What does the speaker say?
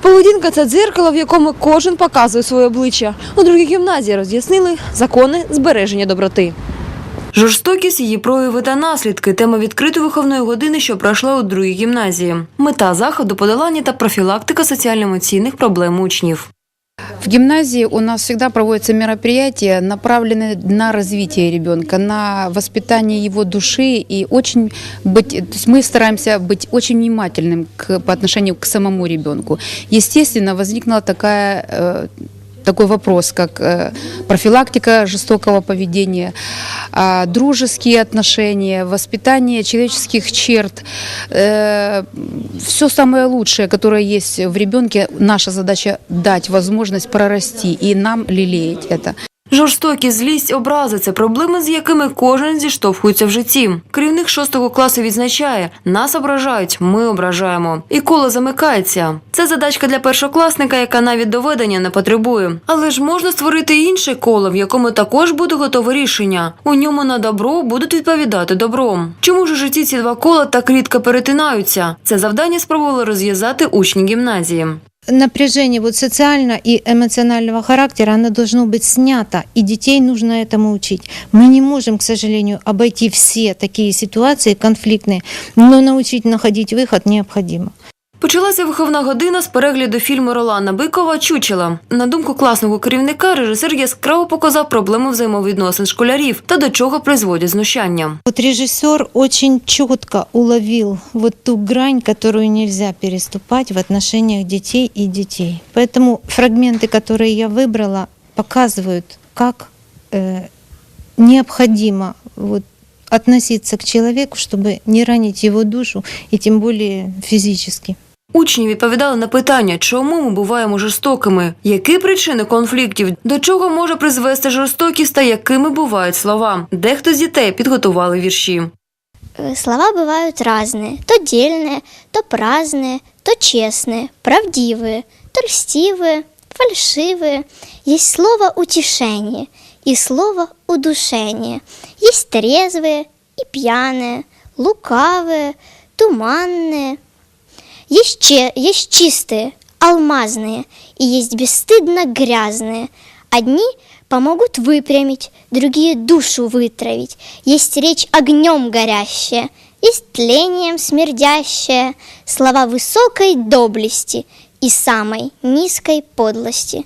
Поведінка це дзеркало, в якому кожен показує своє обличчя. У другій гімназії роз'яснили закони збереження доброти. Жорстокість, її прояви та наслідки тема відкритої виховної години, що пройшла у другій гімназії. Мета заходу подолання та профілактика соціально-емоційних проблем учнів. В гимназии у нас всегда проводятся мероприятия, направленные на развитие ребенка, на воспитание его души и очень быть, то есть мы стараемся быть очень внимательным к, по отношению к самому ребенку. Естественно, возникла такая э, такой вопрос, как э, профилактика жестокого поведения, а, дружеские отношения, воспитание человеческих черт, все самое лучшее, которое есть в ребенке, наша задача дать возможность прорасти и нам лелеять это. Жорстокість, злість, образи це проблеми, з якими кожен зіштовхується в житті. Керівник шостого класу відзначає: нас ображають, ми ображаємо. І коло замикається. Це задачка для першокласника, яка навіть доведення не потребує. Але ж можна створити інше коло, в якому також буде готове рішення. У ньому на добро будуть відповідати добром. Чому ж у житті ці два кола так рідко перетинаються? Це завдання спробували розв'язати учні гімназії напряжение вот социально и эмоционального характера, оно должно быть снято, и детей нужно этому учить. Мы не можем, к сожалению, обойти все такие ситуации конфликтные, но научить находить выход необходимо. Почалася виховна година з перегляду фільму Ролана Бикова Чучела. На думку класного керівника, режисер яскраво показав проблему взаємовідносин школярів та до чого призводять знущання. Вот режиссер очень четко уловил вот ту грань, которую нельзя переступать в отношениях детей и детей. Поэтому фрагменты, которые я выбрала, показывают, как э, необходимо вот, относиться к человеку, чтобы не ранить его душу и тем более физически. Учні відповідали на питання, чому ми буваємо жорстокими, які причини конфліктів, до чого може призвести жорстокість та якими бувають слова. Дехто з дітей підготували вірші. Э, Слова бывают разные, то дельные, то праздные, то честные, правдивые, то льстивые, фальшивые. Есть слово утешение и слово удушение. Есть трезвые и пьяные, лукавые, туманные. Есть, че- есть чистые, алмазные и есть бесстыдно грязные. Одни помогут выпрямить, другие душу вытравить. Есть речь огнем горящая, есть тлением смердящая, слова высокой доблести и самой низкой подлости.